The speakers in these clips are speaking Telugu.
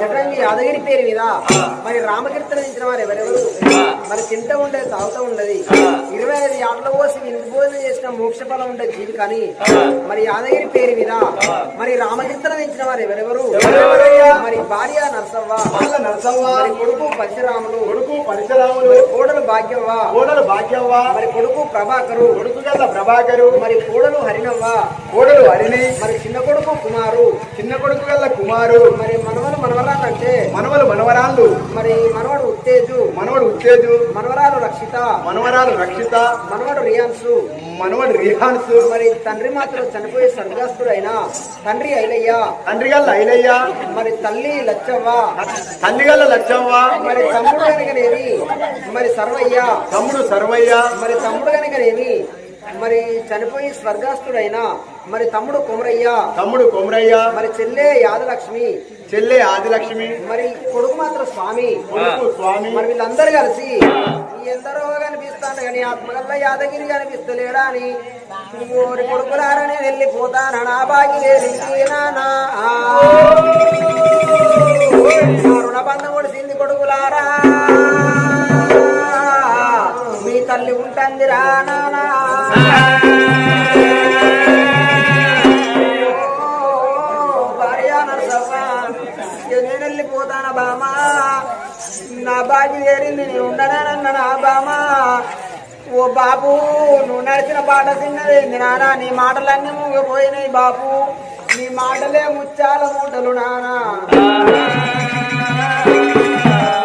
Gracias. యాదగిరి పేరు మీద మరి రామకీర్తన ఇచ్చిన వారు ఎవరెవరు? మరి తింటూ ఉండేది తాగుతూ ఉండేది. ఇరవై ఐదు ఆటల పోసి భోజనం చేసిన మోక్ష ఫలం ఉండే జీవి కానీ మరి యాదగిరి పేరు మీద మరి రామకీర్తన ఇచ్చిన వారు ఎవరెవరు? మరి భార్య నరసవ్వ నరసవ్వ మరి కొడుకు పరశురాములు కొడుకు పరశురాములు కోడలు భాగ్యవ్వ కోడలు భాగ్యవ్వ మరి కొడుకు ప్రభాకరు కొడుకు గల్ల ప్రభాకరు మరి కోడలు హరినవ్వ కోడలు హరిణి మరి చిన్న కొడుకు కుమారు చిన్న కొడుకు గల్ల కుమారు మరి మనవలు మనవరాలు అంటే మనవలు మనవరాళ్ళు. మరి మనవడు ఉత్తేజు. మనవడు ఉత్తేజు. మనవరాలు రక్షిత. మనవరాలు రక్షిత. మనవడు రియాన్సు. మనవడు రిహాన్స్ మరి తండ్రి మాత్రం చనిపోయి స్వర్గస్థుడు అయినా తండ్రి ఐలయ్య. తండ్రి గల్ల ఐలయ్య. మరి తల్లి లచ్చవ్వ. తల్లి గల్ల లచ్చవ్వ. మరి తమ్ముడు కనుకనేమి మరి సర్వయ్య. తమ్ముడు సర్వయ్య. మరి తమ్ముడు కనుకనేమి మరి చనిపోయి స్వర్గస్థుడైనా మరి తమ్ముడు కుమరయ్య. తమ్ముడు కొమరయ్య. మరి చెల్లె యాదలక్ష్మి. చెల్లె ఆదిలక్ష్మి మరి కొడుకు మాత్రం స్వామి. కొడుకు స్వామి. మరి వీళ్ళందరూ కలిసి ఎందరో కనిపిస్తాను కానీ ఆత్మగల్ల యాదగిరి కనిపిస్తలేడా అని. ఓరి కొడుకులారని వెళ్ళిపోతాను నా బాగి రుణబంధం ఒడిసింది కొడుకులారా. మీ తల్లి ఉంటుందిరా నానా. బాగి చేరింది నేను ఉండనన్న నా బామా ఓ బాబు నువ్వు నడిచిన పాట తిన్నదేంది నానా నీ మాటలన్నీ మూగిపోయినాయి బాబు నీ మాటలే ముచ్చాల మూటలు నానా.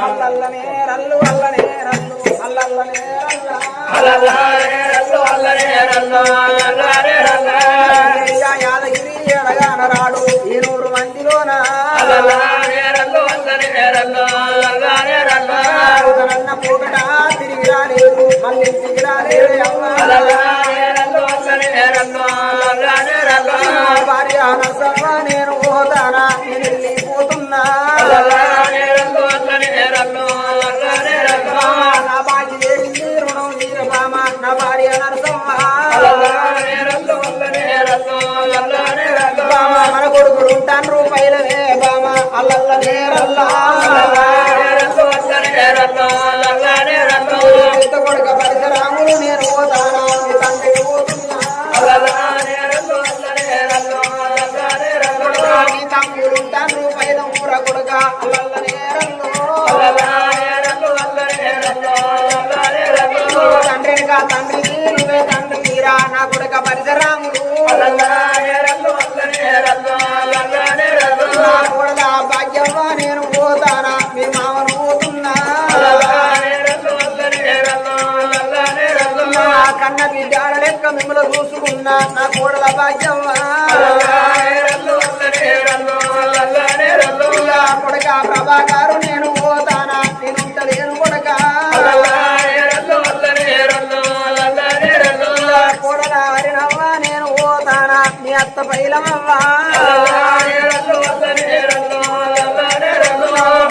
అల్లల్లనే రల్లు అల్లనే రల్లు అల్లల్లనే రల్ల. యాదగిరి ఎడగాన రాడు ఈ నూరు మందిలోన? పైలమవ్వ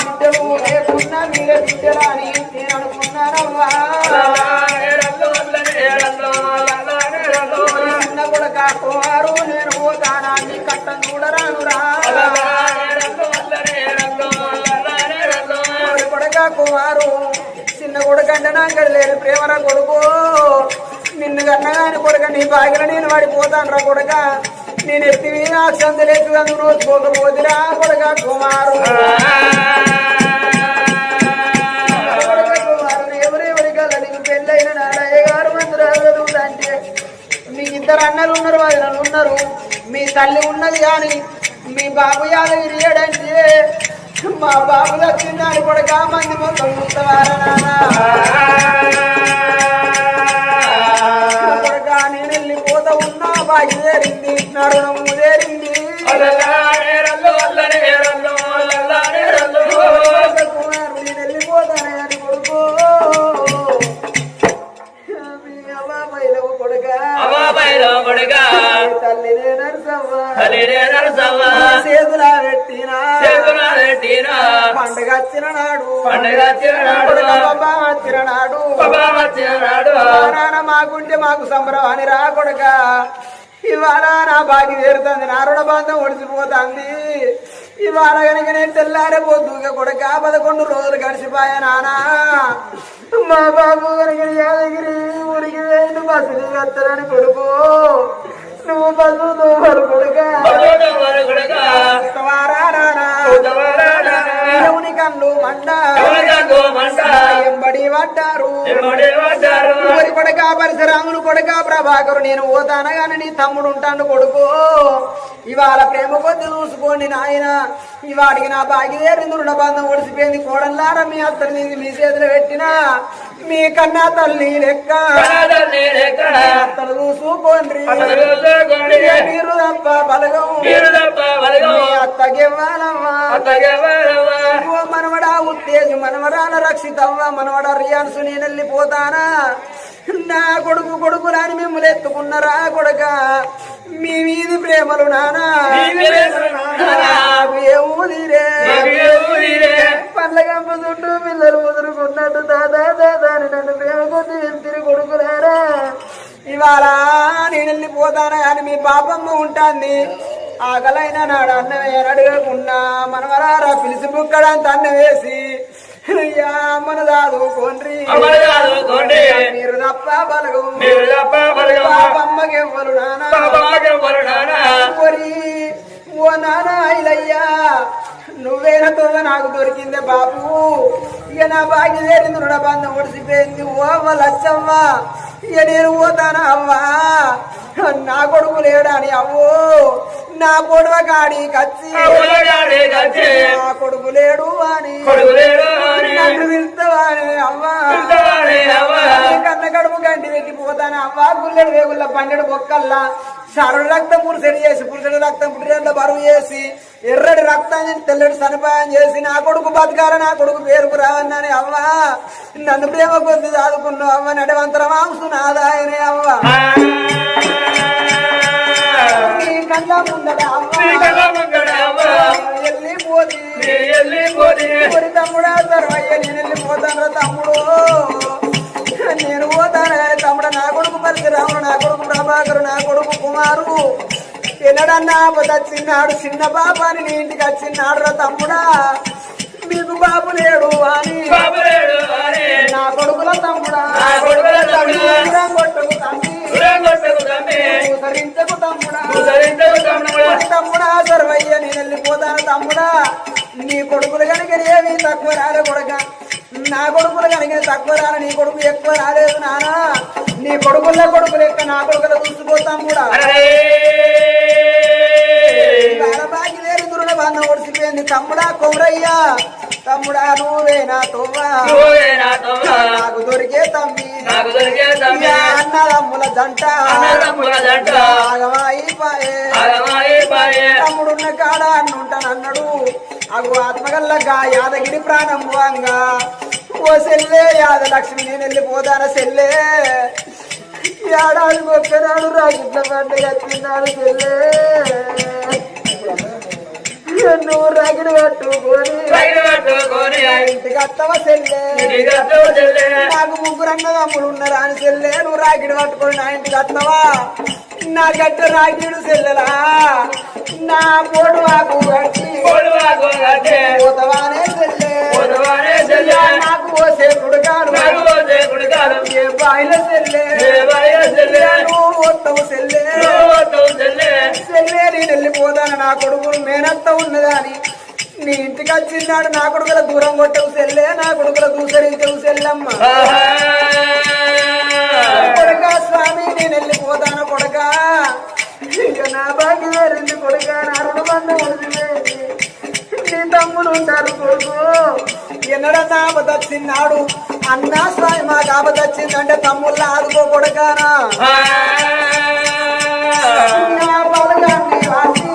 బిడ్డలు లేకున్నా మీరే బిడ్డలని నేను అనుకున్నానవ్వా చిన్న నేను పోతానా కట్టం చూడరానురా కోడి కొడుక కుమారు చిన్న కొడుకు అంటే నాకు లేని ప్రేమర కొడుకు నిన్ను కన్నగాని కొడుక నీ బాగిన నేను వాడిపోతాను రా కొడుక. నేను ఎత్తి సందులేసి నువ్వు పోకపోతురా కొడుక కుమారు కొడుక కుమారు పెళ్ళైన నాలయ్య గారు మందురాలు అంటే మీ ఇద్దరు అన్నలు ఉన్నారు వదినలు ఉన్నారు మీ తల్లి ఉన్నది కానీ మీ బాబు యాదగిరి ఏడంటే మా బాబు వచ్చిందని కూడా మంది మొత్తం కొడుకా నేను వెళ్ళిపోతా ఉన్నా బాగి చేరింది నరుణము చేరింది తల్లినే నరసవ్వ. సేతులా పెట్టినా పండుగ వచ్చిన నాడు. పండుగ వచ్చిన నాడు. కొడుక బాబా వచ్చిన నాడు. నాన్న మాకుంటే మాకు సంబరం అని రా కొడుక. ఇవాళ నా బాగి వేరుతుంది నా రుణ బంధం ఒడిసిపోతుంది. ఇవాళ కనుక నేను తెల్లారిపోతూ కొడక పదకొండు రోజులు గడిచిపోయా నానా. మా బాబు కనుక యాదగిరి ఊరికి వేయండి బస్సులు కత్తరని కొడుకు. నువ్వు బస్సు దూవరు కొడుక? దేవుని కళ్ళు మండ. ఎంబడి పడ్డారు ఊరి కొడక పరిసరాములు కొడక ప్రభాకరు నేను పోతాను గాని నీ తమ్ముడు ఉంటాను కొడుకు. ఇవాళ ప్రేమ కొద్ది చూసుకోండి నాయన. ఇవాడికి నా బాగిదేరి బంధం ఒడిసిపోయింది. కోడల్లారా మీ అత్తని మీ చేతిలో పెట్టినా. మీ కన్నా తల్లి లెక్క. అత్తలు చూసుకోండి. మీరు తప్ప బలగం. అత్తగివ్వాలమ్మా మనవడా ఉత్తేజం మనవరాల రక్షితవ్వ మనవడ రియాన్సు నేను వెళ్ళిపోతానా నా కొడుకు కొడుకు? రాని మిమ్మల్ని ఎత్తుకున్నరా కొడక మీ వీధి ప్రేమలు నానా పండ్లగంప చుట్టూ పిల్లలు ముదురుకున్నట్టు దాదా దాదా అని నన్ను ప్రేమ కొద్ది వెళ్తిరి కొడుకురారా ఇవాళ నేను వెళ్ళిపోతానా అని మీ పాపమ్మ ఉంటుంది. ఆకలైన నాడు అన్నం అడగకుండా మనవరారా పిలిచి బుక్కడంత అన్నం వేసి అయ్యా మన దాదుకోండ్రి మీరు తప్ప బలగం. పాపమ్మకి ఎవ్వరు నానా. ఓరి ఓ నానా ఇలయ్యా. నువ్వేనా తోవ నాకు దొరికిందే బాపు ఇక నా బాగి చేరింది రుణ బంధం ఒడిసిపోయింది. ఓ లచ్చవ్వ ఇక నేను పోతానా అవ్వా నా కొడుకు లేడని అవ్వో. నా పొడవ కాడి కచ్చి. నా కొడుకు లేడు అని. నన్ను పిలుస్తావాని అవ్వా. కన్న కడుపు గంటి పెట్టిపోతాను అవ్వా? గుల్లెడు వేగుల్ల పన్నెడు బొక్కల్లా. సరడు రక్తం పురుసెడి చేసి పురుసెడు రక్తం పుట్టిన బరువు చేసి ఎర్రటి రక్తాన్ని తెల్లటి సనిపాయం చేసి నా కొడుకు బతకాల నా కొడుకు పేరుకు రావన్నాని అవ్వా. నన్ను ప్రేమ కొద్ది దాదుకున్నావు అవ్వ నడవంతర మాంసు నాదాయనే అవ్వ. నీ కళ్ళ అవ్వ. వచ్చినాడు చిన్న బాబాని నీ ఇంటికి వచ్చినాడు రా తమ్ముడా. మీకు బాబు లేడు అని. నా కొడుకుల తమ్ముడా. నా కొడుకుల తమ్ముడా. దూరం కొట్టుకు తమ్మి. ఉసరించకు తమ్ముడా. తమ్ముడా. సర్వయ్య నేను వెళ్ళిపోతాను తమ్ముడా. నీ కొడుకులు కనుక ఏమి తక్కువ రాలే కొడక. నా కొడుకులు కనుక తక్కువ రాలే నీ కొడుకు ఎక్కువ రాలేదు నానా. నీ కొడుకుల కొడుకు లెక్క నా కొడుకుల చూసుకో తమ్ముడా. తమ్ముడా కొమరయ్యా తమ్ముడా నువ్వేనా తోవా నాకు దొరికే తమ్మి. నాకు దొరికే తమ్మి. అన్నదమ్ముల జంట. అన్నదమ్ముల జంట. ఆగమాయి పాయే తమ్ముడున్న కాడ అన్నుంటాను అన్నాడు అగు ఆత్మగల్లగా యాదగిరి ప్రాణం పోంగా ఓ సెల్లే యాదలక్ష్మి నేను వెళ్ళిపోతాను సెల్లే. ఏడాది ఒక్కనాడు రాగిట్ల పండుగ వచ్చినాడు సెల్లే. రాగిడి ఇంటికి అత్తవ నాకు ముగ్గురు అన్నదమ్ములు ఉన్నారు అని సెల్లే నువ్వు రాగిడి పట్టుకొని నా ఇంటికి వస్తావా నా గట్ట రాగిడు సెల్లెలా నా పోడు ఆకు పోతవానే సెల్లే నాకు పోసే కుడుకాను ఏ బాయిల సెల్లే నువ్వు సెల్లే నేను వెళ్ళిపోతాను నా కొడుకులు మేనత్త ఉన్నదాని. నీ ఇంటికి వచ్చిన్నాడు నా కొడుకుల దూరం కొట్టవు సెల్లే నా కొడుకుల దూసరించవు సెల్లమ్మ. కొడక స్వామి నేను వెళ్ళిపోతాను కొడక. నా బాకి వేరింది కొడక నా వదిలిపోయింది. నీ తమ్ముడు ఉంటారు కొడుకు. ఎన్నడన్నా ఆపదొచ్చిన్నాడు అన్నా స్వామి మాకు ఆపదొచ్చిందంటే తమ్ముళ్ళ ఆదుకో కొడకానా.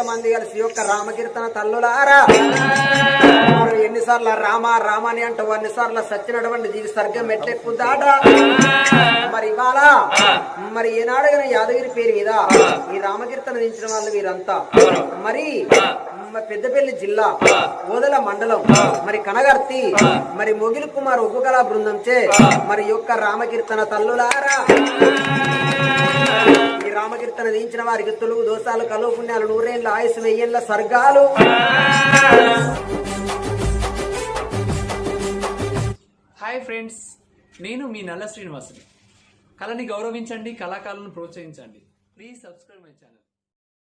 ఇంతమంది కలిసి యొక్క రామకీర్తన తల్లులారా? ఎన్నిసార్లు రామ రామ అని అంటూ అన్నిసార్లు సచ్చినటువంటి దీని సర్గం ఎట్లెక్కుదాట మరి ఇవాళ మరి ఏనాడగిన యాదగిరి పేరు మీద ఈ రామకీర్తన దించిన వాళ్ళు వీరంతా. మరి పెద్దపల్లి జిల్లా ఓదల మండలం మరి కనగర్తి మరి మొగిలి కుమార్ ఉపకళా బృందం చే మరి యొక్క రామకీర్తన తల్లులారా. నామకీర్తన దించిన వారికి తెలుగు దోషాలు కలువ పుణ్యాలు నూరేళ్ళ ఆయుసు వెయ్యేళ్ళ స్వర్గాలు. హాయ్ ఫ్రెండ్స్ నేను మీ నల్ల శ్రీనివాసుని. కళని గౌరవించండి కళాకారులను ప్రోత్సహించండి. Please subscribe my channel.